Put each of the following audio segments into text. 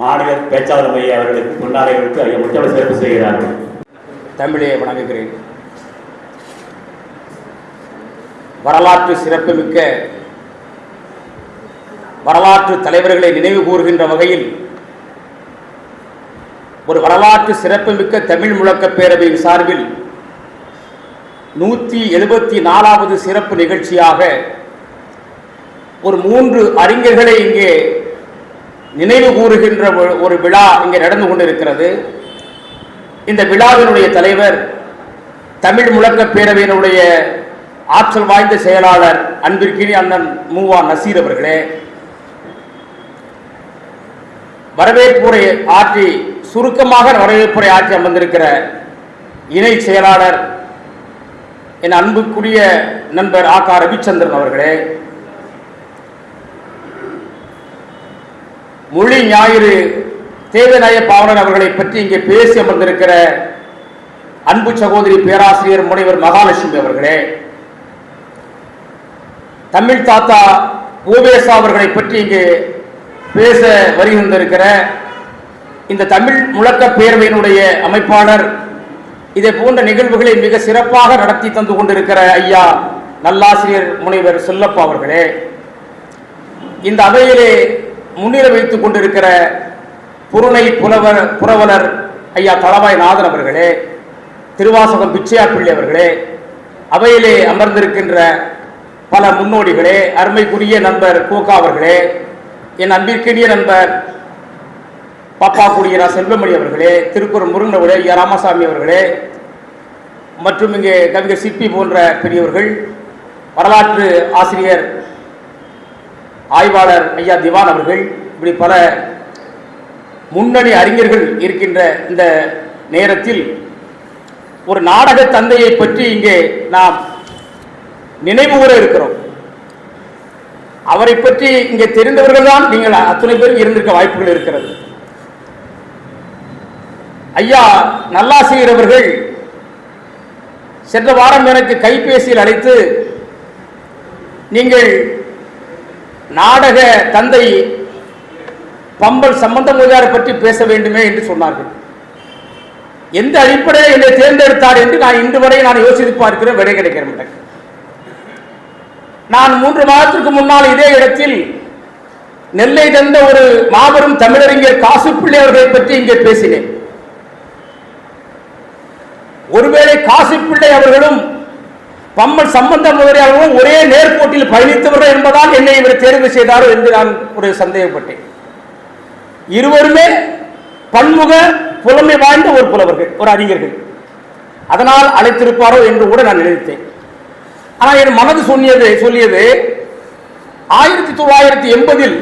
மாநில பேச்சாளர் மைய அவர்களுக்கு பொன்னாடை கொடுத்து ஐயா முத்தமிழ் சிறப்பு செய்கிறார்கள் தமிழே வணங்குகிறேன். வரலாற்று சிறப்புமிக்க வரலாற்று தலைவர்களை நினைவு கூறுகின்ற வகையில் ஒரு வரலாற்று சிறப்புமிக்க தமிழ் முழக்க பேரவையின் சார்பில் நூற்றி எழுபத்தி நாலாவது சிறப்பு நிகழ்ச்சியாக ஒரு மூன்று அறிஞர்களை இங்கே நினைவு கூறுகின்ற ஒரு- ஒரு விழா இங்கே நடந்து கொண்டிருக்கிறது. இந்த விழாவினுடைய தலைவர் தமிழ் முழக்க பேரவையினுடைய ஆற்றல் வாய்ந்த செயலாளர் அன்பிற்கினி அண்ணன் மூவா நசீர் அவர்களே வரவேற்புரை ஆற்றி சுருக்கமாக வரவேற்புரை ஆற்றி அமர்ந்திருக்கிற இணை செயலாளர் என் அன்புக்குரிய நண்பர் ஆ. ரவிச்சந்திரன் அவர்களே மொழி ஞாயிறு தேவநாய பாவனர் அவர்களை பற்றி இங்கே பேசி அமர்ந்திருக்கிற அன்பு சகோதரி பேராசிரியர் முனைவர் மகாலட்சுமி அவர்களே தமிழ் தாத்தா ஓவேசா அவர்களை பற்றி இங்கே பேச வருகின்றிருக்கிற இந்த தமிழ் முழக்க பேரவையினுடைய அமைப்பாளர் இதை போன்ற நிகழ்வுகளை மிக சிறப்பாக நடத்தி தந்து கொண்டிருக்கிற ஐயா நல்லாசிரியர் முனைவர் செல்லப்பா அவர்களே இந்த அவையிலே முன்னிலை வைத்துக் கொண்டிருக்கிற புருணை புலவர் புரவலர் ஐயா தளவாய் நாதன் அவர்களே திருவாசகம் பிச்சையா பிள்ளை அவர்களே அவையிலே அமர்ந்திருக்கின்ற பல முன்னோடிகளே அருமைக்குரிய நண்பர் கோகா அவர்களே என் அன்பிற்கினிய நண்பர் பாப்பா குடியரா செல்வமணி அவர்களே திருக்குறள் முருகன் அவர்களே ஐயா ராமசாமி அவர்களே மற்றும் இங்கே கவிஞர் சிப்பி போன்ற பெரியவர்கள் வரலாற்று ஆசிரியர் ஆய்வாளர் ஐயா திவான் அவர்கள் இப்படி பல முன்னணி அறிஞர்கள் இருக்கின்ற இந்த நேரத்தில் ஒரு நாடக தந்தையை பற்றி இங்கே நாம் நினைவு கூற இருக்கிறோம். அவரை பற்றி இங்கே தெரிந்தவர்கள் தான் நீங்கள் அத்தனை பேரும் இருந்திருக்க வாய்ப்புகள் இருக்கிறது. ஐயா நல்லாசிரியர் அவர்கள் சென்ற வாரம் எனக்கு கைபேசியில் அழைத்து நீங்கள் நாடக தந்தை பம்பல் சம்பந்தமுதாரை பற்றி பேச வேண்டுமே என்று சொன்னார்கள். எந்த அடிப்படையில் என்னை தேர்ந்தெடுத்தார் என்று நான் இன்று வரை நான் யோசித்து பார்க்கிறேன் விடை கிடைக்கிற மாட்டேன். நான் மூன்று மாதத்திற்கு முன்னால் இதே இடத்தில் நெல்லை தந்த ஒரு மாபெரும் தமிழறிஞர் காசுப்பிள்ளை அவர்களை பற்றி இங்கே பேசினேன். ஒருவேளை காசுப்பிள்ளை அவர்களும் பம்மன் சம்பந்த முதலியாகவும் ஒரே நேர்கோட்டில் பயணித்தவர்கள் என்பதால் என்னை இவர் தேர்வு செய்தாரோ என்று நான் ஒரு சந்தேகப்பட்டேன். இருவருமே பன்முக புலமை வாய்ந்த ஒரு புலவர்கள் ஒரு அறிஞர்கள். அதனால் அழைத்திருப்பாரோ என்று கூட நான் நினைத்தேன். ஆனால் என் மனது சொன்னியது சொல்லியது ஆயிரத்தி தொள்ளாயிரத்தி எண்பதில்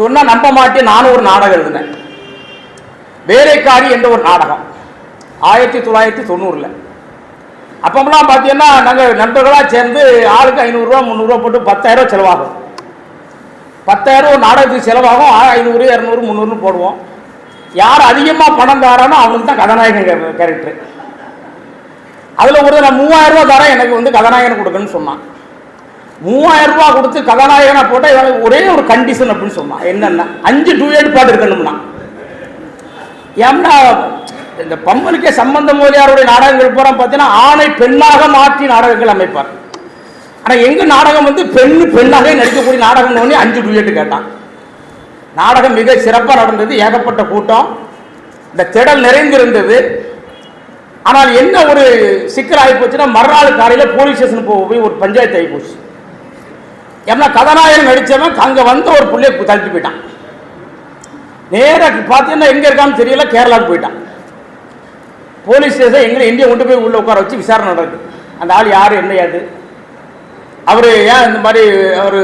சொன்னால் நம்ப மாட்டேன் நானும் ஒரு நாடகம் எழுதினேன். வேலைக்காரி என்ற ஒரு நாடகம் ஆயிரத்தி தொள்ளாயிரத்தி தொண்ணூறில். அப்பமெல்லாம் பார்த்தீங்கன்னா நாங்கள் நண்பர்களாக சேர்ந்து ஆளுக்கு ஐநூறுரூவா முந்நூறுரூவா போட்டு பத்தாயிரரூவா செலவாகும். பத்தாயிரரூவா நாடகத்துக்கு செலவாகும் ஆ- ஐநூறு இரநூறு முந்நூறுன்னு போடுவோம். யார் அதிகமாக பணம் தாரானோ அவனுக்கு தான் கதாநாயகன் கேரக்டர் அதில் ஒரு நான் மூவாயிரரூவா தரேன் எனக்கு வந்து கதாநாயகன் கொடுக்கணும்னு சொன்னான். மூவாயிரரூவா கொடுத்து கதாநாயகனை போட்டால் எனக்கு ஒரே ஒரு கண்டிஷன் அப்படின்னு சொன்னான். என்னென்ன அஞ்சு டூ எயிட் பாட்டு இருக்கணும்னா. ஏன்னா இந்த பம்மனுக்கே சம்பந்த மோதியாருடைய நாடகங்கள் பூரா பார்த்தீங்கன்னா ஆணை பெண்ணாக மாற்றி நாடகங்கள் அமைப்பார். ஆனால் எங்கள் நாடகம் வந்து பெண் பெண்ணாக நடிக்கக்கூடிய நாடகம் ஒன்று அஞ்சு டூயட் கேட்டான். நாடகம் மிக சிறப்பாக நடந்தது ஏகப்பட்ட கூட்டம். இந்த திடல் நிறைந்திருந்தது. ஆனால் என்ன ஒரு சிக்கல் ஆகி போச்சுன்னா மறுநாள் காலையில் போலீஸ் ஸ்டேஷன் போய் ஒரு பஞ்சாயத்து ஆகி போச்சு. ஏன்னா கதாநாயகன் நடித்தவன் அங்கே வந்து ஒரு பிள்ளைய தள்ளிட்டு போயிட்டான். நேராக பார்த்தீங்கன்னா எங்கே இருக்கான்னு தெரியல கேரளாவுக்கு போயிட்டான். போலீஸ் ஸ்டேஷன் எங்களை எங்கேயும் கொண்டு போய் உள்ளே உட்கார வச்சு விசாரணை நடக்குது. அந்த ஆள் யார் என்ன ஏது? அவர் ஏன் இந்த மாதிரி அவர்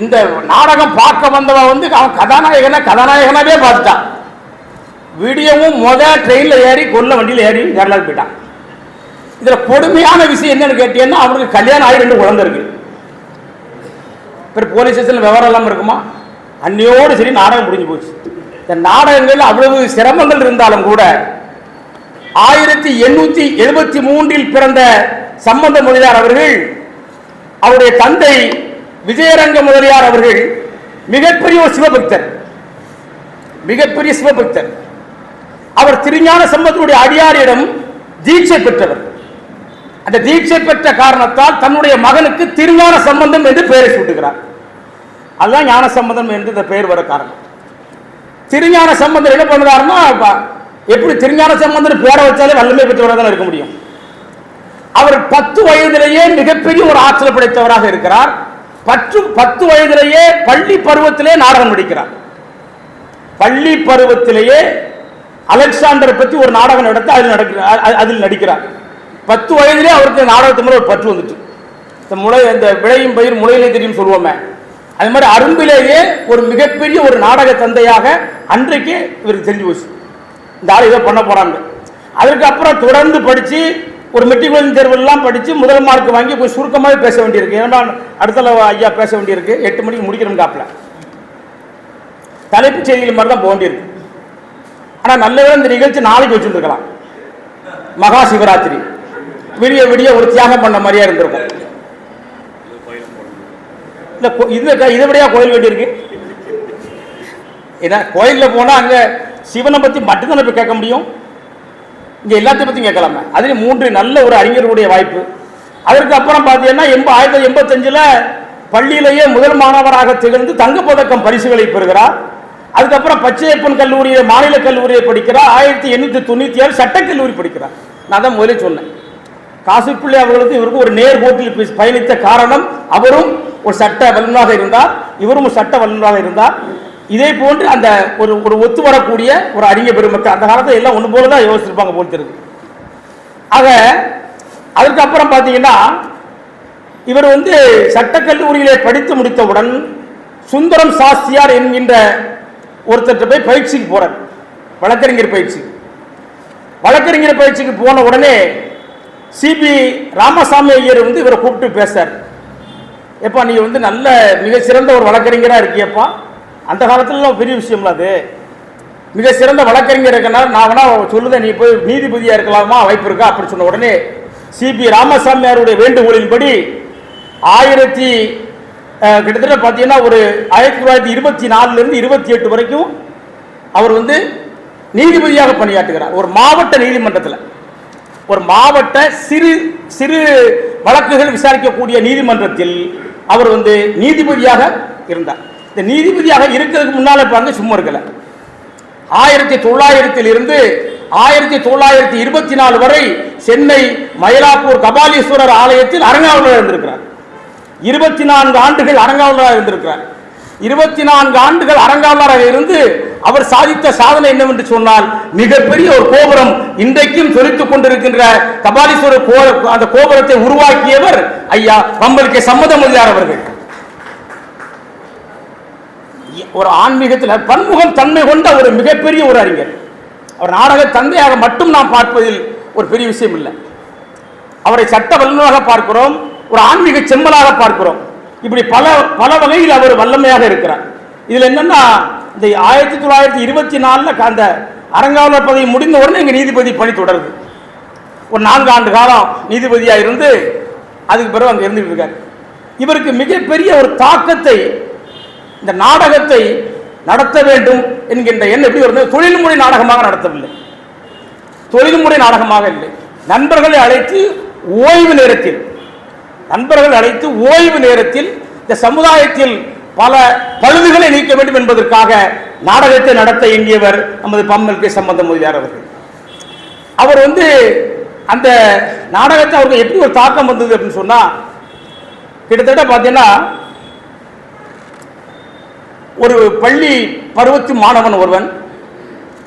இந்த நாடகம் பார்க்க வந்தவன் வந்து அவன் கதாநாயகனை கதாநாயகனாவே பார்த்துட்டான். விடியவும் முத ட்ரெயினில் ஏறி கொல்ல வண்டியில் ஏறி கேரளாவுக்கு போயிட்டான். இதில் கொடுமையான விஷயம் என்னன்னு கேட்டீங்கன்னா அவனுக்கு கல்யாணம் ஆகி ரெண்டு குழந்தை இருக்கு. போலீஸ் ஸ்டேஷனில் விவரம் இல்லாமல் இருக்குமா? அன்னையோடு சரி நாடகம் முடிஞ்சு போச்சு. இந்த நாடகங்கள் அவ்வளவு சிரமங்கள் இருந்தாலும் கூட ஆயிரத்தி எண்ணூத்தி எழுபத்தி மூன்றில் பிறந்த சம்பந்த முதலியார் அவர்கள் அவருடைய தந்தை விஜயரங்க முதலியார் அவர்கள் மிகப்பெரிய ஒரு சிவபக்தர். மிகப்பெரிய சிவபக்தர். அவர் திருஞான சம்பந்தனுடைய அடியாரிடம் தீட்சை பெற்றவர். அந்த தீட்சை பெற்ற காரணத்தால் தன்னுடைய மகனுக்கு திருஞான சம்பந்தம் என்று பெயரை சூட்டுகிறார். அதுதான் ஞான சம்பந்தம் என்று இந்த பெயர் வர காரணம். திருஞான சம்பந்தம் என்ன பண்ணுறாருன்னா எப்படி திருஞான சம்பந்தர் பேர வச்சாலே வல்லமை பெற்றவராக இருக்க முடியும்? அவர் பத்து வயதிலேயே மிகப்பெரிய ஒரு ஆற்றல் படைத்தவராக இருக்கிறார். பற்று பத்து வயதிலேயே பள்ளி பருவத்திலே நாடகம் நடிக்கிறார். பள்ளி பருவத்திலேயே அலெக்சாண்டரை பற்றி ஒரு நாடகம் நடத்தி அதில் நடக்கிறார் அதில் நடிக்கிறார். பத்து வயதிலே அவருக்கு நாடகத்து மேலே ஒரு பற்று வந்துட்டு. இந்த முளை இந்த விளையும் பயிர் முளையிலே தெரியும் சொல்லுவோமே. அது மாதிரி அரும்பிலேயே ஒரு மிகப்பெரிய ஒரு நாடக தந்தையாக அன்றைக்கு இவருக்கு தெரிஞ்சு போச்சு. இந்த ஆள் இதை பண்ண போகிறாங்க அதற்கு அப்புறம் தொடர்ந்து படித்து ஒரு மெட்ரிகுலேஷன் தேர்வுலாம் படித்து முதல் மார்க் வாங்கி கொஞ்சம் சுருக்கமாகவே பேச வேண்டியிருக்கு. ஏன்னா அடுத்த ஐயா பேச வேண்டியிருக்கு. எட்டு மணிக்கு முடிக்கணும் காப்பில் தலைப்புச் செய்திகள் மாதிரி தான் போக வேண்டியிருக்கு. ஆனால் நல்ல இந்த நிகழ்ச்சி நாளைக்கு வச்சுருந்துருக்கலாம். மகா சிவராத்திரி. விடிய விடிய ஒரு தியாகம் பண்ண மாதிரியா இருந்திருக்கும். இல்லை கோ- இது இதை விடையா கோயில் வேண்டியிருக்கு ஏன்னா கோயிலில் போனால் அங்கே சிவனை பற்றி மட்டும்தான் இப்போ கேட்க முடியும். இங்கே எல்லாத்தையும் பற்றியும் கேட்கலாமே. அதில் மூன்று நல்ல ஒரு அறிஞர்களுடைய வாய்ப்பு. அதற்கு அப்புறம் பார்த்தீங்கன்னா எண்ப ஆயிரத்தி தொள்ளாயிரத்தி எண்பத்தஞ்சில் பள்ளியிலேயே முதல் மாணவராக திகழ்ந்து தங்கப்பதக்கம் பரிசுகளை பெறுகிறார். அதுக்கப்புறம் பச்சையப்பன் கல்லூரியை மாநில கல்லூரியை படிக்கிறார். ஆயிரத்தி எண்ணூற்றி தொண்ணூற்றி ஏழு சட்டக்கல்லூரி படிக்கிறார். நான் தான் முதலே சொன்னேன். காசிப்பிள்ளை அவர்களுக்கு இவருக்கு ஒரு நேர்கோட்டில் பி- பயணித்த காரணம் அவரும் ஒரு சட்ட வல்லுநராக இருந்தார். இவரும் ஒரு சட்ட வல்லுநராக இருந்தார். இதே போன்று அந்த ஒரு ஒரு ஒத்து வரக்கூடிய ஒரு அறிஞர் பெருமக்கள் அந்த காலத்தில் எல்லாம் ஒன்று போல தான் யோசிச்சிருப்பாங்க போல் தெரியுது. ஆக அதுக்கப்புறம் பார்த்தீங்கன்னா இவர் வந்து சட்டக்கல்லூரியிலே படித்து முடித்தவுடன் சுந்தரம் சாஸ்தியார் என்கின்ற ஒருத்தர்கிட்ட போய் பயிற்சிக்கு போறார். வழக்கறிஞர் பயிற்சி. வழக்கறிஞர் பயிற்சிக்கு போன உடனே சிபி ராமசாமி ஐயர் வந்து இவரை கூப்பிட்டு பேசார் எப்பா நீ வந்து நல்ல மிகச்சிறந்த சிறந்த ஒரு வழக்கறிஞராக இருக்கியப்பா. அந்த காலத்துலலாம் பெரிய விஷயம்ல அது. மிக சிறந்த வழக்கறிஞர் இருக்கனால நான் வேணா சொல்லுதேன் நீ போய் நீதிபதியாக இருக்கலாமா? வாய்ப்பு இருக்கா? அப்படி சொன்ன உடனே சிபி ராமசாமியாருடைய வேண்டுகோளின்படி ஆயிரத்தி கிட்டத்தட்ட பார்த்தீங்கன்னா ஒரு ஆயிரத்தி தொள்ளாயிரத்தி இருபத்தி நாலுலேருந்து இருபத்தி எட்டு வரைக்கும் அவர் வந்து நீதிபதியாக பணியாற்றுகிறார். ஒரு மாவட்ட நீதிமன்றத்தில். ஒரு மாவட்ட சிறு சிறு வழக்குகள் விசாரிக்கக்கூடிய நீதிமன்றத்தில் அவர் வந்து நீதிபதியாக இருந்தார். இந்த நீதிபதியாக இருக்கிறதுக்கு முன்னால் இப்போ வந்து சும்மா இருக்கலை. ஆயிரத்தி தொள்ளாயிரத்தில் இருந்து ஆயிரத்தி தொள்ளாயிரத்தி இருபத்தி நாலு வரை சென்னை மயிலாப்பூர் கபாலீஸ்வரர் ஆலயத்தில் அரங்காவலர் இருந்திருக்கிறார். இருபத்தி நான்கு ஆண்டுகள் அரங்காவலராக இருந்திருக்கிறார். இருபத்தி நான்கு ஆண்டுகள் அரங்காவலராக இருந்து அவர் சாதித்த சாதனை என்னவென்று சொன்னால் மிகப்பெரிய ஒரு கோபுரம் இன்றைக்கும் சொலித்துக் கொண்டிருக்கின்ற கபாலீஸ்வரர் கோ- அந்த கோபுரத்தை உருவாக்கியவர் ஐயா நம்மளுக்கு சம்மதம் அவர்கள். ஒரு ஆன்மீகத்தில் பன்முகம் தன்மை கொண்ட ஒரு மிகப்பெரிய ஒரு அறிஞர். அவர் நாடக தந்தையாக மட்டும் நாம் பார்ப்பதில் ஒரு பெரிய விஷயம் இல்லை. அவரை சட்ட வல்லுநராக பார்க்கிறோம் ஒரு ஆன்மீக செம்மலாக பார்க்கிறோம். இப்படி பல பல வகையில் அவர் வல்லமையாக இருக்கிறார். இதில் என்னன்னா இந்த ஆயிரத்தி தொள்ளாயிரத்தி இருபத்தி நாலில் அந்த அரங்காவலர் பதவி முடிந்த உடனே இங்கே நீதிபதி பணி தொடருது. ஒரு நான்கு ஆண்டு காலம் நீதிபதியாக இருந்து அதுக்கு பிறகு அங்கே இருந்துகிட்டு இருக்கார். இவருக்கு மிகப்பெரிய ஒரு தாக்கத்தை இந்த நாடகத்தை நடத்த வேண்டும் என்கின்ற எண்ணம் எப்படி வருது? தொழில்முறை நாடகமாக நடத்தவில்லை. தொழில்முறை நாடகமாக இல்லை. நண்பர்களை அழைத்து ஓய்வு நேரத்தில் நண்பர்கள் அழைத்து ஓய்வு நேரத்தில் இந்த சமுதாயத்தில் பல பழுதுகளை நீக்க வேண்டும் என்பதற்காக நாடகத்தை நடத்த இயங்கியவர் நமது பம்மல் கே சம்பந்த மொழியார் அவர்கள். அவர் வந்து அந்த நாடகத்தை அவருக்கு எப்படி ஒரு தாக்கம் வந்தது அப்படின்னு சொன்னால் கிட்டத்தட்ட பார்த்தீங்கன்னா ஒரு பள்ளி பருவத்து மாணவன் ஒருவன்.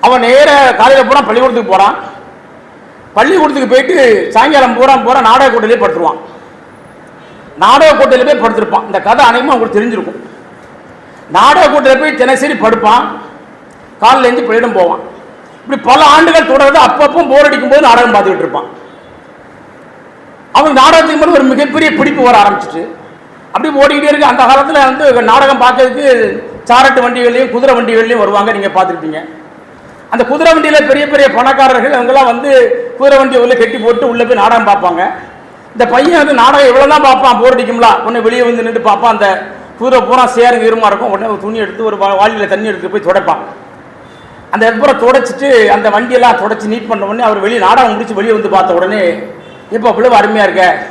அவன் நேர காலையில் பூரா பள்ளிக்கூடத்துக்கு போகிறான் பள்ளிக்கூடத்துக்கு போயிட்டு சாயங்காலம் பூரா பூரா நாடக கூட்டிலே படுத்துருவான். நாடக கூட்டில் போய் படுத்திருப்பான். இந்த கதை அனைவரும் அவங்களுக்கு தெரிஞ்சிருக்கும். நாடக கூட்டில் போய் தினசரி படுப்பான். காலையில் எழுந்து பள்ளியிடம் போவான். இப்படி பல ஆண்டுகள் தொடர்ந்து அப்பப்போ போர் அடிக்கும் போது நாடகம் பார்த்துக்கிட்டு இருப்பான். அவன் நாடகத்துக்கு மேலே ஒரு மிகப்பெரிய பிடிப்பு வர ஆரம்பிச்சிட்டு அப்படி ஓடிக்கிட்டே இருக்கு. அந்த காலத்தில் வந்து நாடகம் பார்க்கறதுக்கு சாரட்டு வண்டிகள்லையும் குதிரை வண்டிகள்லையும் வருவாங்க நீங்கள் பார்த்துருப்பீங்க. அந்த குதிரை வண்டியில் பெரிய பெரிய பணக்காரர்கள் அவங்கெல்லாம் வந்து குதிரை வண்டியை உள்ளே கட்டி போட்டு உள்ளே போய் நாடகம் பார்ப்பாங்க. இந்த பையன் வந்து நாடகம் எவ்வளோ தான் பார்ப்பான் போர் அடிக்கும்ல. உடனே வெளியே வந்து நின்று பார்ப்பான் அந்த குதிரை பூரா சேருங்க இருமா இருக்கும். உடனே ஒரு துணி எடுத்து ஒரு வா- தண்ணி எடுத்து போய் துடைப்பான். அந்த அப்புறம் தொடச்சிட்டு அந்த வண்டியெல்லாம் தொடச்சி நீட் பண்ண உடனே அவர் வெளியே நாடகம் முடிச்சு வெளியே வந்து பார்த்த உடனே இப்போ அவ்வளோ அருமையாக இருக்க.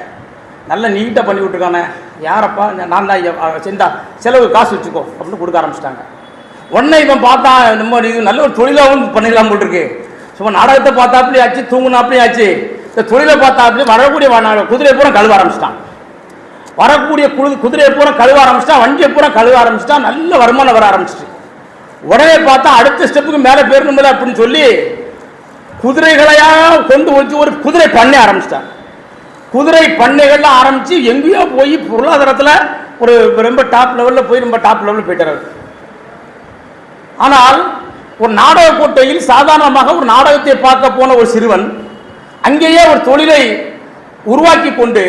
நல்லா நீட்டாக பண்ணி விட்டுருக்கானே. யாரப்பா? நான் தான் ஐயா, செந்தா செலவு காசு வச்சுக்கோ அப்படின்னு கொடுக்க ஆரம்பிச்சிட்டாங்க. உடனே இவன் பார்த்தா நம்ம இது நல்ல ஒரு தொழிலாகவும் பண்ணிடலாம் போட்டுருக்கு சும்மா நாடகத்தை பார்த்தாப்புலயே ஆச்சு தூங்குனாப்புலயே ஆச்சு. இந்த தொழிலை பார்த்தாப்புலயே வரக்கூடிய வா- குதிரையை பூரா கழுவ ஆரம்பிச்சிட்டான். வரக்கூடிய குழு குதிரையை பூரா கழுவ ஆரம்பிச்சிட்டான் வண்டியை பூரா கழுவ ஆரம்பிச்சிட்டா நல்ல வருமானம் வர ஆரம்பிச்சிட்டு உடனே பார்த்தா அடுத்த ஸ்டெப்புக்கு மேலே போயிடணும்ல அப்படின்னு சொல்லி குதிரைகளையாக கொண்டு வச்சு ஒரு குதிரை பண்ண ஆரம்பிச்சிட்டான். குதிரை பண்ணைகள்லாம் ஆரம்பித்து எங்கேயோ போய் பொருளாதாரத்தில் ஒரு ரொம்ப டாப் லெவலில் போய் ரொம்ப டாப் லெவலில் போயிட்டார் ஆனால் ஒரு நாடக கோட்டையில் சாதாரணமாக ஒரு நாடகத்தை பார்க்க போன ஒரு சிறுவன் அங்கேயே ஒரு தொழிலை உருவாக்கி கொண்டு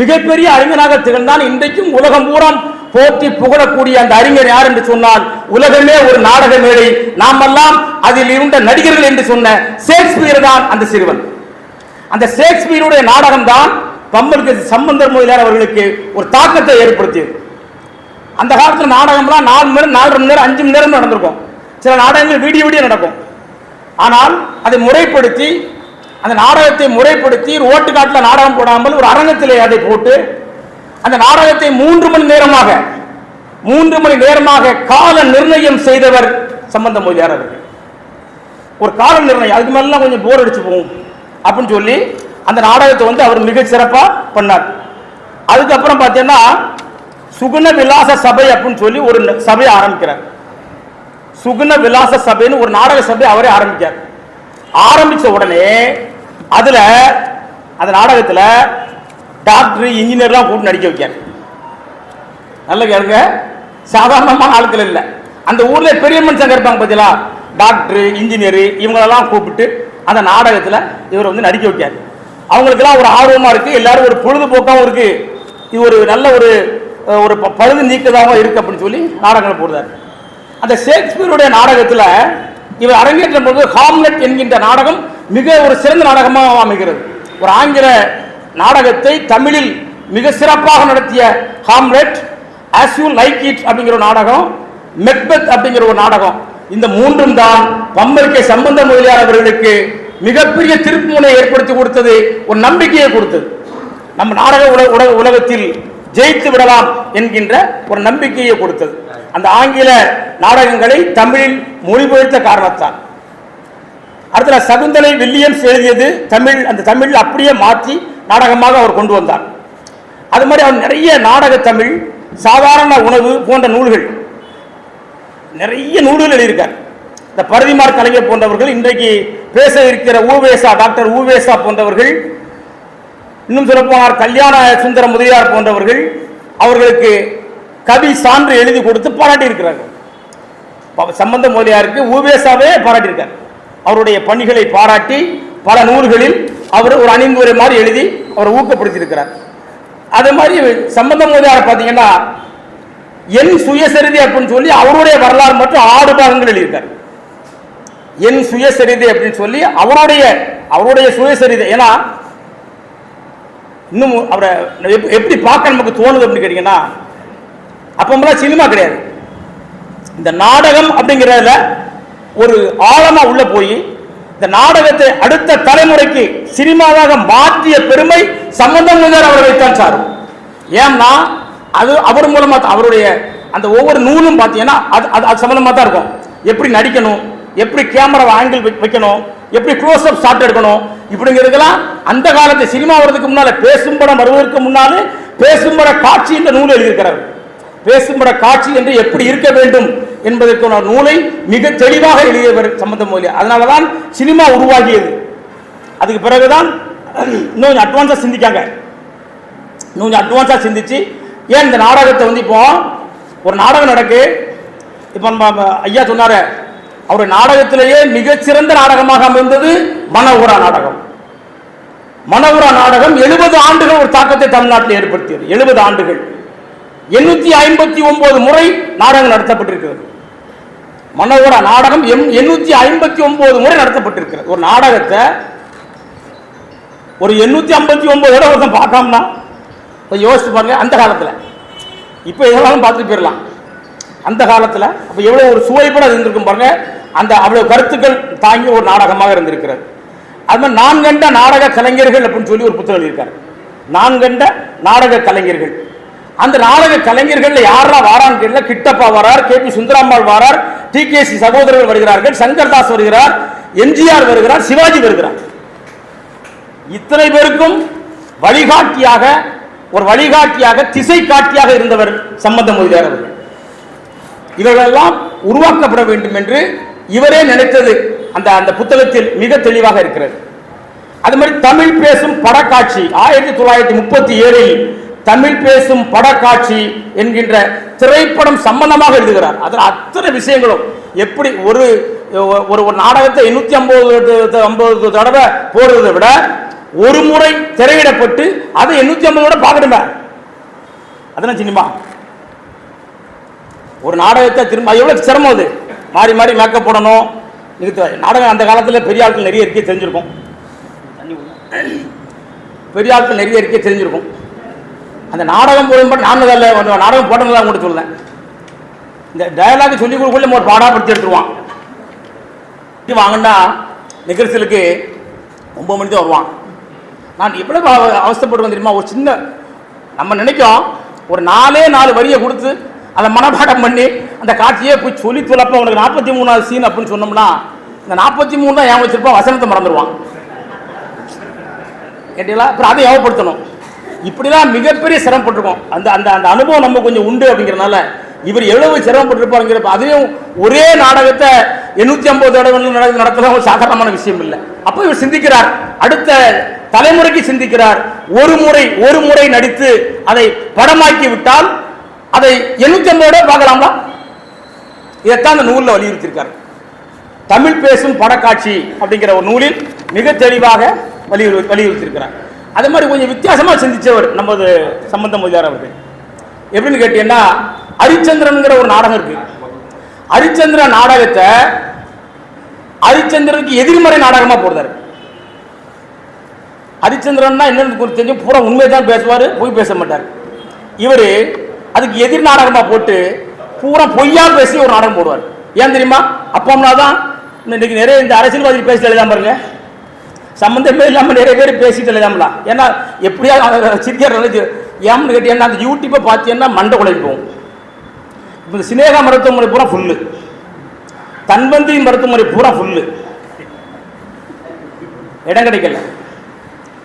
மிகப்பெரிய அறிஞனாக திகழ்ந்தான். இன்றைக்கும் உலகம் பூரம் போற்றி புகழக்கூடிய அந்த அறிஞர் யார் என்று சொன்னால் உலகமே ஒரு நாடக மேடை. நாமெல்லாம் அதில் இருந்த நடிகர்கள் என்று சொன்ன ஷேக்ஸ்பியர் தான் அந்த சிறுவன். அந்த ஷேக்ஸ்பியருடைய நாடகம் தான் பம்பலுக்கு சம்பந்தர் முதலியார் அவர்களுக்கு ஒரு தாக்கத்தை ஏற்படுத்தியது. அந்த காலத்தில் நாடகம்லாம் நாலு மணி நேரம் நாலரை மணி நேரம் அஞ்சு மணி நேரம் நடந்திருக்கும். சில நாடகங்கள் வீடியோ வீடியோ நடக்கும். ஆனால் அதை முறைப்படுத்தி அந்த நாடகத்தை முறைப்படுத்தி ரோட்டு காட்டில் நாடகம் போடாமல் ஒரு அரங்கத்திலே அதை போட்டு அந்த நாடகத்தை மூன்று மணி நேரமாக மூன்று மணி நேரமாக கால நிர்ணயம் செய்தவர் சம்பந்த மொழியார் அவர்கள். ஒரு கால நிர்ணயம் அதுக்கு மேலாம் கொஞ்சம் போர் அடிச்சு போகும். அப்படின்னு சொல்லி அந்த நாடகத்தை வந்து அவர் மிக சிறப்பாக பண்ணார். அதுக்கப்புறம் பார்த்தீங்கன்னா சுகுண விலாச சபை அப்படின்னு சொல்லி ஒரு ந- சபையை ஆரம்பிக்கிறார். சுகுண விலாச சபைன்னு ஒரு நாடக சபை அவரே ஆரம்பிக்கார் ஆரம்பிச்ச உடனே அதில் அந்த நாடகத்தில் டாக்டர் இன்ஜினியர்லாம் கூட்டு நடிக்க வைக்கார் நல்ல கேளுங்க. சாதாரணமான ஆட்கள் இல்லை. அந்த ஊரில் பெரியம்மன் சங்கர் இருப்பாங்க பார்த்தீங்களா டாக்டர் இன்ஜினியர் இவங்களெல்லாம் கூப்பிட்டு அந்த நாடகத்தில் இவர் வந்து நடிக்க வைக்காரு. அவங்களுக்கெல்லாம் ஒரு ஆர்வமாக இருக்குது எல்லாரும் ஒரு பொழுதுபோக்காகவும் இருக்குது இது ஒரு நல்ல ஒரு ஒரு ப- பழுது நீக்கதாகவும் இருக்குது அப்படின்னு சொல்லி நாடகங்கள் போடுறாரு. அந்த ஷேக்ஸ்பியருடைய நாடகத்தில் இவர் அரங்கேற்றும் பொழுது ஹாம்லெட் என்கின்ற நாடகம் மிக ஒரு சிறந்த நாடகமாக அமைகிறது. ஒரு ஆங்கில நாடகத்தை தமிழில் மிக சிறப்பாக நடத்திய Hamlet as you like it அப்படிங்கிற ஒரு நாடகம் மெக்பெத் அப்படிங்கிற ஒரு நாடகம் இந்த மூன்றும் தான் பம்பருக்கை சம்பந்த முதலியார் அவர்களுக்கு மிகப்பெரிய திருப்புமுனை ஏற்படுத்தி கொடுத்தது ஒரு நம்பிக்கையை கொடுத்தது. நம்ம நாடக உல உலக உலகத்தில் ஜெயித்து விடலாம் என்கின்ற ஒரு நம்பிக்கையை கொடுத்தது. அந்த ஆங்கில நாடகங்களை தமிழில் மொழிபெயர்த்த காரணத்தால். அடுத்த சகுந்தலை வில்லியம்ஸ் எழுதியது தமிழ் அந்த தமிழ் அப்படியே மாற்றி நாடகமாக அவர் கொண்டு வந்தார். அது மாதிரி அவர் நிறைய நாடக தமிழ் சாதாரண உணவு போன்ற நூல்கள் நிறைய நூல்கள் எழுதியிருக்கார். இந்த பரதிமார் கலைஞர் போன்றவர்கள் இன்றைக்கு பேச இருக்கிற ஊவேசா டாக்டர் ஊவேசா போன்றவர்கள் இன்னும் சொல்லப்போனார் கல்யாண சுந்தர முதலியார் போன்றவர்கள் அவர்களுக்கு கவி சான்று எழுதி கொடுத்து பாராட்டி இருக்கிறார்கள் சம்பந்த முதலியாருக்கு ஊவேசாவே பாராட்டியிருக்கார். அவருடைய பணிகளை பாராட்டி பல நூல்களில் அவர் ஒரு அணிந்துரை மாதிரி எழுதி அவர் ஊக்கப்படுத்தியிருக்கிறார். அதே மாதிரி சம்பந்த முதலியார் பார்த்தீங்கன்னா என் சுயசரிதை அப்படின்னு சொல்லி அவருடைய வரலாறு மட்டும் ஆறு பாகங்கள் எழுதியிருக்கார் என் சுயசரிதை அப்படின்னு சொல்லி அவருடைய அவருடைய சுயசரிதை. ஏன்னா இன்னும் அவரை எப்படி பார்க்க நமக்கு தோணுது அப்படின்னு கேட்டீங்கன்னா அப்பமெல்லாம் சினிமா கிடையாது. இந்த நாடகம் அப்படிங்கிறதுல ஒரு ஆழமாக உள்ள போய் இந்த நாடகத்தை அடுத்த தலைமுறைக்கு சினிமாவாக மாற்றிய பெருமை சம்பந்தம் முதல் அவர்களைத்தான் சாரும் ஏன்னா அது அவர் மூலமாக அவருடைய அந்த ஒவ்வொரு நூலும் பார்த்தீங்கன்னா அது அது அது சம்மந்தமாக தான் இருக்கும். எப்படி நடிக்கணும் எப்படி கேமரா ஆங்கிள் வைக்கணும் எப்படி க்ளோஸ் அப் ஷாட் எடுக்கணும் இப்படிங்கிறதுக்கெல்லாம் அந்த காலத்து சினிமா வர்றதுக்கு முன்னால் பேசும் படம் வருவதற்கு முன்னாலே பேசும் பட காட்சி என்ற நூல் எழுதியிருக்கிறார். பேசும்பட காட்சி என்று எப்படி இருக்க வேண்டும் என்பதற்கான நூலை மிக தெளிவாக எழுதியவர் சம்பந்த மொழி அதனால தான் சினிமா உருவாகியது. அதுக்கு பிறகுதான் இன்னும் கொஞ்சம் அட்வான்ஸாக சிந்திக்காங்க. இன்னும் கொஞ்சம் அட்வான்ஸாக சிந்திச்சு ஏன் இந்த நாடகத்தை வந்து இப்போ ஒரு நாடகம் நடக்கு? இப்போ நம்ம ஐயா சொன்னார் அவருடைய நாடகத்திலேயே மிகச்சிறந்த நாடகமாக அமைந்தது மனவுரா நாடகம். மனவுரா நாடகம் எழுபது ஆண்டுகள் ஒரு தாக்கத்தை தமிழ்நாட்டில் ஏற்படுத்தியது. எழுபது ஆண்டுகள். எண்ணூத்தி ஐம்பத்தி ஒன்பது முறை நாடகம் நடத்தப்பட்டிருக்கிறது. மனோகரா நாடகம் எண்ணூத்தி ஐம்பத்தி ஒன்பது முறை நடத்தப்பட்டிருக்கிறது. ஒரு நாடகத்தை ஒரு எண்ணூத்தி ஐம்பத்தி ஒன்பது விட ஒருத்தன் பார்க்காமனா இப்போ யோசித்து பாருங்கள் அந்த காலத்தில். இப்போ எதனாலும் பார்த்துட்டு போயிடலாம் அந்த காலத்தில் அப்போ எவ்வளோ ஒரு சுவைப்பட அது இருந்திருக்கும் பாருங்க அந்த அவ்வளோ கருத்துக்கள் தாங்கி ஒரு நாடகமாக இருந்திருக்கிறது. அது மாதிரி நான் கண்ட நாடக கலைஞர்கள் அப்படின்னு சொல்லி ஒரு புத்தகம் எழுதியிருக்காரு. நான் கண்ட நாடக கலைஞர்கள். அந்த நாடக கலைஞர்கள் யாரா வாரான்னு கேட்டல கிட்டப்பா வரார் கே பி சுந்தராம்பாள் வரார் டி கே சி சகோதரர்கள் வருகிறார்கள் சங்கர்தாஸ் வருகிறார் எம்ஜிஆர் வருகிறார் சிவாஜி வருகிறார். இத்தனை பேருக்கும் வழிகாட்டியாக ஒரு வழிகாட்டியாக திசை காட்டியாக இருந்தவர் சம்பந்த முதலியார் அவர்கள். இவர்களெல்லாம் உருவாக்கப்பட வேண்டும் என்று இவரே நினைத்தது அந்த அந்த புத்தகத்தில் மிக தெளிவாக இருக்கிறது. அது மாதிரி தமிழ் பேசும் படக்காட்சி ஆயிரத்தி தொள்ளாயிரத்தி முப்பத்தி ஏழில் தமிழ் பேசும் படக்காட்சி என்கின்ற திரைப்படம் சம்பந்தமாக எழுதுகிறார். அதில் அத்தனை விஷயங்களும் எப்படி ஒரு ஒரு நாடகத்தை எண்ணூத்தி ஐம்பது ஐம்பது தடவை போடுறதை விட ஒரு முறை திரையிடப்பட்டு அதை எண்ணூத்தி ஐம்பது விட பார்க்கணுமே அதெல்லாம் சினிமா? ஒரு நாடகத்தை திரும்ப எவ்வளோ சிரமம் அது? மாறி மாறி மேக்கப் போடணும். இது நாடகம் அந்த காலத்தில் பெரிய ஆட்கள் நிறைய இருக்கே தெரிஞ்சிருக்கும். பெரிய ஆட்கள் நிறைய இருக்கே தெரிஞ்சிருக்கும். அந்த நாடகம் போடும்போது நான் அதில் நாடகம் போட்டதில் கூட சொல்லுவேன் இந்த டயலாக் சொல்லி கொடுக்கல ஒரு பாடாப்படுத்தி எடுத்துருவான். இது வாங்கினா நிகழ்ச்சிகளுக்கு ஒம்பது மணி தான் வருவான். நான் எவ்வளவு அவ- தெரியுமா? ஒரு சின்ன நம்ம நினைக்கும் ஒரு நாலே நாலு வரியை கொடுத்து அதை மனப்பாடம் பண்ணி அந்த காட்சியை போய் சொல்லி சொல்லப்ப உனக்கு நாற்பத்தி மூணாவது சீன் அப்படின்னு சொன்னோம்னா இந்த நாற்பத்தி மூணு தான் ஏன் வச்சிருப்பான் வசனத்தை மறந்துடுவான் கேட்டீங்களா? அப்புறம் அதை ஞாபகப்படுத்தணும். இப்படிலாம் மிகப்பெரிய சிரமப்பட்டிருக்கோம். அந்த அந்த அந்த அனுபவம் நம்ம கொஞ்சம் உண்டு அப்படிங்கிறனால இவர் எவ்வளவு சிரமப்பட்டிருப்பாருங்கிறப்ப அதையும் ஒரே நாடகத்தை எண்ணூத்தி ஐம்பது இடங்கள் நடத்தலாம் ஒரு சாதாரணமான விஷயம் இல்லை அப்போ இவர் சிந்திக்கிறார். அடுத்த தலைமுறைக்கு சிந்திக்கிறார். ஒரு முறை ஒரு முறை நடித்து அதை படமாக்கி விட்டால் அதை எண்ணூத்தி ஐம்பதோட பார்க்கலாமா இதைத்தான் அந்த நூலில் வலியுறுத்தியிருக்கார். தமிழ் பேசும் படக்காட்சி அப்படிங்கிற ஒரு நூலில் மிக தெளிவாக வலியுறு வலியுறுத்தியிருக்கிறார். அதே மாதிரி கொஞ்சம் வித்தியாசமாக சிந்திச்சவர் நமது சம்பந்தம் முதலியார் அவர்கள். எப்படின்னு கேட்டீங்கன்னா ஹரிச்சந்திரன்ங்கிற ஒரு நாடகம் இருக்கு. ஹரிச்சந்திரன் நாடகத்தை ஹரிச்சந்திரனுக்கு எதிர்மறை நாடகமா போடுறாரு. ஹரிச்சந்திரன்னா என்னன்னு தெரிஞ்சு பூரா உண்மை தான் பேசுவார் பொய் பேச மாட்டார். இவர் அதுக்கு எதிர் நாடகமா போட்டு பூரா பொய்யா பேசி ஒரு நாடகம் போடுவார். ஏன் தெரியுமா? அப்பம்னா தான் இன்னைக்கு நிறைய இந்த அரசியல்வாதி பேசி எழுதாம பாருங்க. சம்மந்தமே இல்லாமல் நிறைய பேர் பேசிட்டு எழுதாமலாம். ஏன்னா எப்படியா சிரிக்கிற ஏன்னு கேட்டீங்கன்னா அந்த யூடியூப்பை பார்த்தீங்கன்னா மண்டை குழம்பு போகும் இப்போ சினேகா மருத்துவமனை பூரா ஃபுல்லு தன்வந்தி மருத்துவமனை பூரா ஃபுல்லு இடம் கிடைக்கல.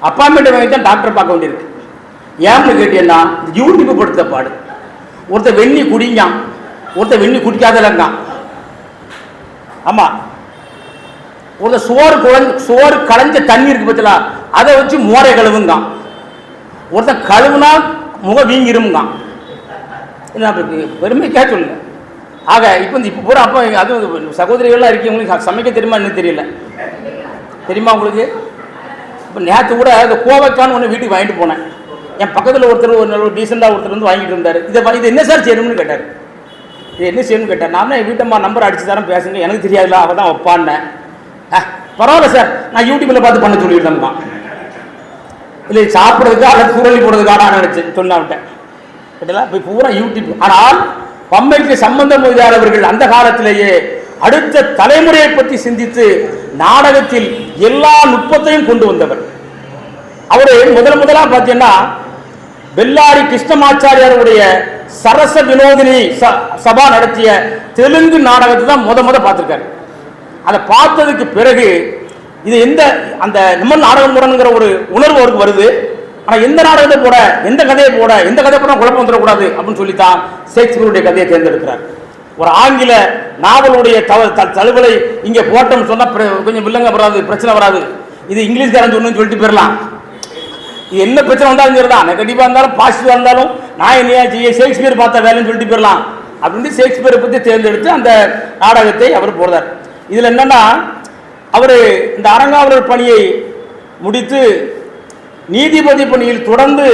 அப்பாயின்மெண்ட் வாங்கி தான் டாக்டர் பார்க்க வேண்டியிருக்கு. ஏன்னு கேட்டீங்கன்னா இந்த படுத்த பாடு. ஒருத்தர் வெண்ணி குடிங்கான். ஒருத்தர் வெண்ணி குடிக்காதலங்கான் ஆமா. ஒருத்தர் சோறு குழஞ்சு சோறு களைஞ்ச தண்ணி இருக்கு பத்திலா அதை வச்சு மோரை கழுவுங்கான். ஒருத்தன் கழுவுனா முகம் வீங்கிரும்கான் இது நான் பெருமைக்காக சொல்லல ஆக இப்போ இந்த இப்போ பூரா அப்போ அதுவும் சகோதரிகள்லாம் இருக்கவங்களுக்கு சமைக்க தெரியுமா என்ன தெரியல. தெரியுமா உங்களுக்கு? இப்போ நேற்று கூட அந்த கோவைக்கான்னு ஒன்று வீட்டுக்கு வாங்கிட்டு போனேன். என் பக்கத்தில் ஒருத்தர் ஒரு நல்ல டீசெண்டாக ஒருத்தர் வந்து வாங்கிட்டு இருந்தார். இதை இதை இது என்ன சார் செய்யணும்னு கேட்டார். இது என்ன செய்யணும்னு கேட்டார். நான் தான் என் வீட்டம்மா நம்பர் அடிச்சு தரேன் பேசுங்க. எனக்கு தெரியாதுல அவள் தான் வைப்பான்னேன் ஆ பரவாயில்ல சார். நான் யூடியூப்பில் பார்த்து பண்ண சொல்லிவிட்டேன்மா இல்லை சாப்பிட்றதுக்கா அல்லது சுரளி போடுறதுக்காக நான் நினச்சேன். சொல்லாவிட்டேன். இதெல்லாம் இப்போ பூரா யூடியூப். ஆனால் பம்பைக்கு சம்பந்தம் முதலியார் அவர்கள் அந்த காலத்திலேயே அடுத்த தலைமுறையை பற்றி சிந்தித்து நாடகத்தில் எல்லா நுட்பத்தையும் கொண்டு வந்தவர். அவரு முதல் முதலாக பார்த்தீங்கன்னா பெல்லாரி கிருஷ்ணமாச்சாரியாருடைய சரச வினோதினி ச- சபா நடத்திய தெலுங்கு நாடகத்தை தான் முத முத பார்த்துருக்காரு. அதை பார்த்ததுக்கு பிறகு இது எந்த அந்த நம்ம நாடகம் முரணுங்கிற ஒரு உணர்வு அவருக்கு வருது. ஆனால் எந்த நாடகத்தை போட எந்த கதையை போட எந்த கதை போட குழப்பம் வந்துடக்கூடாது அப்படின்னு சொல்லி தான் ஷேக்ஸ்பியருடைய கதையை தேர்ந்தெடுக்கிறார். ஒரு ஆங்கில நாவலுடைய தவ த- தழுவலை இங்கே போட்டோம்னு சொன்னால் கொஞ்சம் வில்லங்க வராது பிரச்சனை வராது. இது இங்கிலீஷ்காரன் சொன்னு சொல்லிட்டு போயிடலாம் இது என்ன பிரச்சனை வந்தாலும் சரிதான் நெகட்டிவாக இருந்தாலும் பாசிட்டிவாக இருந்தாலும் நான் என்னையா செய்ய ஷேக்ஸ்பியர் பார்த்த வேலைன்னு சொல்லிட்டு போயிடலாம் அப்படின்னு ஷேக்ஸ்பியரை பற்றி தேர்ந்தெடுத்து அந்த நாடகத்தை அவர் போடுறார். இதில் என்னென்னா அவர் இந்த அரங்காவலர் பணியை முடித்து நீதிபதி பணியில் தொடர்ந்து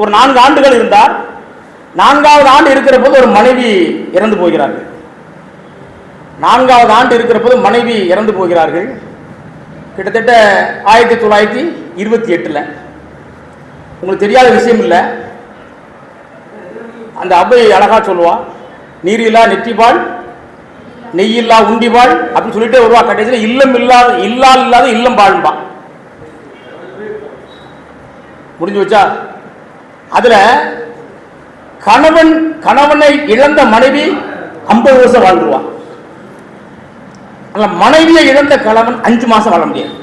ஒரு நான்கு ஆண்டுகள் இருந்தார் நான்காவது ஆண்டு இருக்கிற போது ஒரு மனைவி இறந்து போகிறார்கள். நான்காவது ஆண்டு இருக்கிற போது மனைவி இறந்து போகிறார்கள். கிட்டத்தட்ட ஆயிரத்தி தொள்ளாயிரத்தி இருபத்தி எட்டில். உங்களுக்கு தெரியாத விஷயம் இல்லை. அந்த அவ்வை அழகா சொல்லுவா நீரில்லா நெற்றிபால் நெய்யில்லா உண்டிபால் அப்படின்னு சொல்லிட்டே வருவா. கடைசியில் இல்லம் இல்லாத இல்லால் இல்லாத இல்லம் பாழும்பான் புரிஞ்சு வச்சா? அதுல கணவன் கணவனை இழந்த மனைவி ஐம்பது வருஷம் வாழ்ந்துருவான் ஆனா மனைவியை இழந்த கணவன் அஞ்சு மாசம் வாழ முடியாது.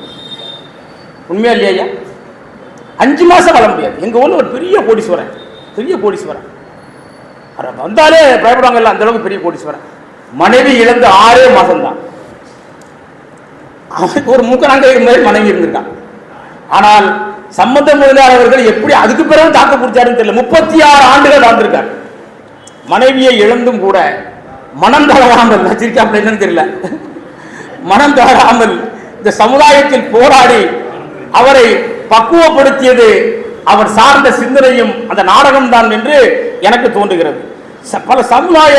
உண்மையா இல்லையா ஐயா? அஞ்சு மாசம் வாழ முடியாது. எங்க ஊர்ல ஒரு பெரிய கோடீஸ்வரன் பெரிய கோடீஸ்வரன். அட வந்தாலே பயப்படுவாங்கல்ல அந்த அளவுக்கு பெரிய கோடீஸ்வரன். மனைவி இழந்த ஆறே மாசம் தான் அவனுக்கு ஒரு மூக்கனாங்க மாதிரி மனைவி இருந்திருக்கான் ஆனால் சம்பந்த முதலியார் அவர்கள் எப்படி அதுக்கு பிறகு தாக்கு பிடிச்சாருன்னு தெரியல. முப்பத்தி ஆறு ஆண்டுகள் வாழ்ந்திருக்கார். மனைவியை இழந்தும் கூட மனம் தளராமல் சிரிக்காமல் என்னன்னு தெரியல. மனம் தளராமல் இந்த சமுதாயத்தில் போராடி அவரை பக்குவப்படுத்தியது அவர் சார்ந்த சிந்தனையும் அந்த நாடகம் தான் என்று எனக்கு தோன்றுகிறது. ச- பல சமுதாய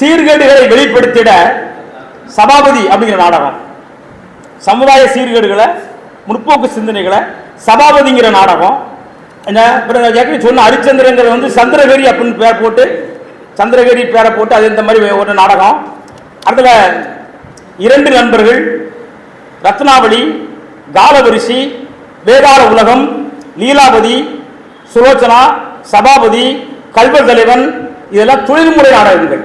சீர்கேடுகளை வெளிப்படுத்திட சபாபதி அப்படிங்கிற நாடகம். சமுதாய சீர்கேடுகளை முற்போக்கு சிந்தனைகளை சபாபதிங்கிற நாடகம். என்ன அப்புறம் ஏற்கனவே சொன்ன ஹரிச்சந்திரங்கிறது வந்து சந்திரகிரி அப்படின்னு பேர் போட்டு சந்திரகிரி பேரை போட்டு அது இந்த மாதிரி ஒரு நாடகம். அதில் இரண்டு நண்பர்கள் ரத்னாவளி காலவரிசி வேதாள உலகம் லீலாவதி சுலோச்சனா சபாபதி கல்வர் தலைவன் இதெல்லாம் தொழில்முறை நாடகங்கள்.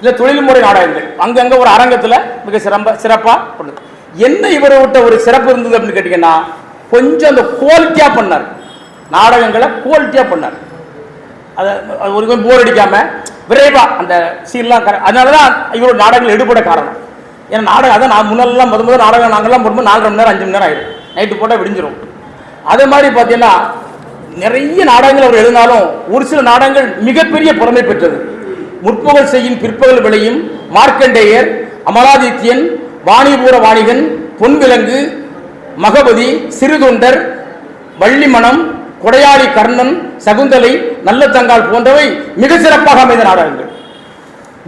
இல்லை தொழில்முறை நாடகங்கள். அங்கங்கே ஒரு அரங்கத்தில் மிக சிறம்ப சிறப்பாக என்ன இவரை விட்ட ஒரு சிறப்பு இருந்தது அப்படின்னு கேட்டிங்கன்னா கொஞ்சம் அந்த குவாலிட்டியாக பண்ணார். நாடகங்களை குவாலிட்டியாக பண்ணார். அதை அது ஒரு போர் அடிக்காமல் விரைவாக அந்த சீன்லாம் கர அதனால தான் இவரோட நாடகங்கள் எடுபட காரணம். ஏன்னா நாடகம் அதான் நான் முன்னெல்லாம் முத முதல் நாடகம் நாங்கள்லாம் போடும்போது நாலரை மணி நேரம் அஞ்சு மணி நேரம் ஆயிடும். நைட்டு போட்டால் விடிஞ்சிரும். அதே மாதிரி பார்த்தீங்கன்னா நிறைய நாடகங்கள் அவர் எழுதினாலும் ஒரு சில நாடகங்கள் மிகப்பெரிய புறமை பெற்றது. முற்பகல் செய்யும் பிற்பகல் விளையும் மார்க்கண்டேயர் அமலாதித்யன் வாணிபூர வாணிகன் பொன்விலங்கு மகபதி சிறுதொண்டர் வள்ளிமணம் கொடையாளி கர்ணன் சகுந்தலை நல்ல தங்கால் போன்றவை மிக சிறப்பாக அமைந்த நாடகங்கள்.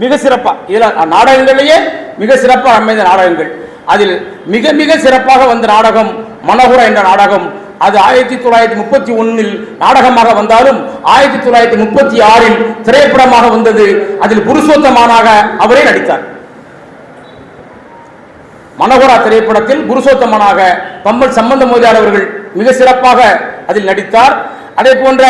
மிக சிறப்பாக இதில் நாடகங்களிலேயே மிக சிறப்பாக அமைந்த நாடகங்கள். அதில் மிக மிக சிறப்பாக வந்த நாடகம் மனோகர என்ற நாடகம். அது ஆயிரத்தி தொள்ளாயிரத்தி முப்பத்தி ஒன்னில் நாடகமாக வந்தாலும் ஆயிரத்தி தொள்ளாயிரத்தி முப்பத்தி ஆறில் திரைப்படமாக வந்தது. அதில் புருஷோத்தமானாக அவரே நடித்தார். மனோகரா திரைப்படத்தில் புருஷோத்தமனாக பம்பல் சம்பந்த மோதியார் அவர்கள் மிக சிறப்பாக அதில் நடித்தார். அதே போன்ற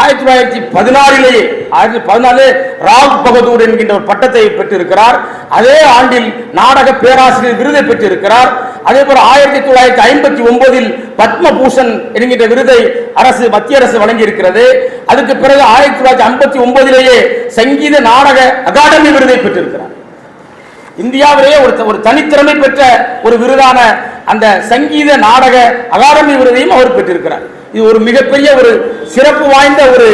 ஆயிரத்தி தொள்ளாயிரத்தி பதினாறிலேயே ஆயிரத்தி பதினாலு ராவ் பகதூர் என்கின்ற ஒரு பட்டத்தை பெற்றிருக்கிறார். அதே ஆண்டில் நாடக பேராசிரியர் விருதை பெற்றிருக்கிறார். அதே போல ஆயிரத்தி தொள்ளாயிரத்தி ஐம்பத்தி ஒன்பதில் பத்மபூஷன் என்கின்ற விருதை அரசு மத்திய அரசு வழங்கி இருக்கிறது அதுக்கு பிறகு ஆயிரத்தி தொள்ளாயிரத்தி ஐம்பத்தி ஒன்பதிலேயே சங்கீத நாடக அகாடமி விருதை பெற்றிருக்கிறார். இந்தியாவிலேயே ஒரு ஒரு தனித்திறமை பெற்ற ஒரு விருதான அந்த சங்கீத நாடக அகாடமி விருதையும் அவர் பெற்றிருக்கிறார். இது ஒரு மிகப்பெரிய ஒரு சிறப்பு வாய்ந்த ஒரு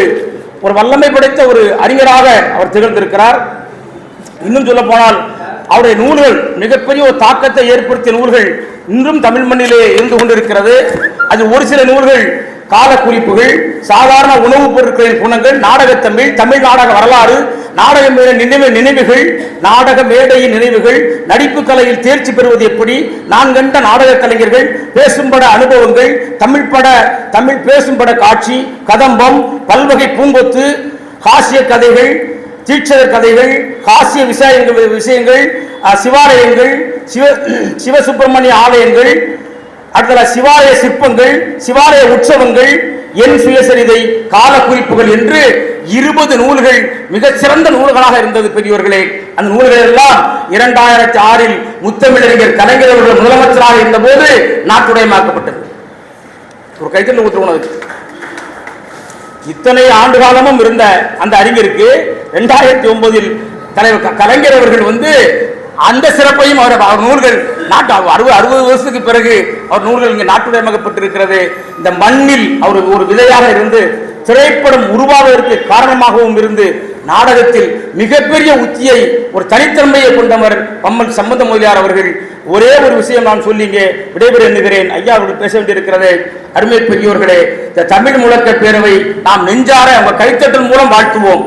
ஒரு வல்லமை படைத்த ஒரு அறிஞராக அவர் திகழ்ந்திருக்கிறார். இன்னும் சொல்ல போனால் அவருடைய நூல்கள் மிகப்பெரிய ஒரு தாக்கத்தை ஏற்படுத்திய நூல்கள் இன்றும் தமிழ் மண்ணிலே இருந்து கொண்டிருக்கிறது. அது ஒரு சில நூல்கள் கால குறிப்புகள் சாதாரண உணவுப் பொருட்களின் குணங்கள் நாடகத்தமிழ் தமிழ் நாடக வரலாறு நாடக நினைவு நினைவுகள் நாடக மேடையின் நினைவுகள் நடிப்பு கலையில் தேர்ச்சி பெறுவது எப்படி நான் கண்ட நாடக கலைஞர்கள் பேசும்பட அனுபவங்கள் தமிழ் பட தமிழ் பேசும்பட காட்சி கதம்பம் பல்வகை பூங்கொத்து காசிய கதைகள் தீட்சதர் கதைகள் காசிய விஷயங்கள் விஷயங்கள் சிவாலயங்கள் சிவ சிவசுப்பிரமணிய ஆலயங்கள் அடுத்தல சிவாலய சிற்பங்கள் சிவாலய உற்சவங்கள் என் சுயசரிதை கால குறிப்புகள் என்று இருபது நூல்கள் மிகச்சிறந்த நூல்களாக இருந்தது பெரியவர்களே அந்த நூல்கள் எல்லாம் இரண்டாயிரத்தி ஆறில் முத்தமிழறிஞர் கலைஞர் அவர்கள் முதலமைச்சராக இருந்தபோது நாட்டுடையமாக்கப்பட்டது ஒரு கைத்தல் ஊற்றுவோம் இத்தனை ஆண்டு காலமும் இருந்த அந்த அறிஞருக்கு ரெண்டாயிரத்தி ஒன்பதில் தலைவர் க- கலைஞர் அவர்கள் வந்து அந்த சிறப்பையும் அவர் அவர் நூல்கள் நாட்டு அறுபது அறுபது வருஷத்துக்கு பிறகு அவர் நூல்கள் இங்கே நாட்டுடையமாக்கப்பட்டிருக்கிறது இந்த மண்ணில் அவர் ஒரு விதையாக இருந்து திரைப்படம் உருவாவதற்கு காரணமாகவும் இருந்து நாடகத்தில் மிகப்பெரிய உத்தியை ஒரு தனித்தன்மையை கொண்டவர் பம்மல் சம்பந்த மொழியார் அவர்கள். ஒரே ஒரு விஷயம் நான் சொல்லிங்க விடைபெற எண்ணுகிறேன் ஐயா அவர்கள் பேச வேண்டியிருக்கிறது அருமை பெரியோர்களே இந்த தமிழ் முழக்க பேரவை நாம் நெஞ்சார அவங்க கைத்தட்டல் மூலம் வாழ்த்துவோம்.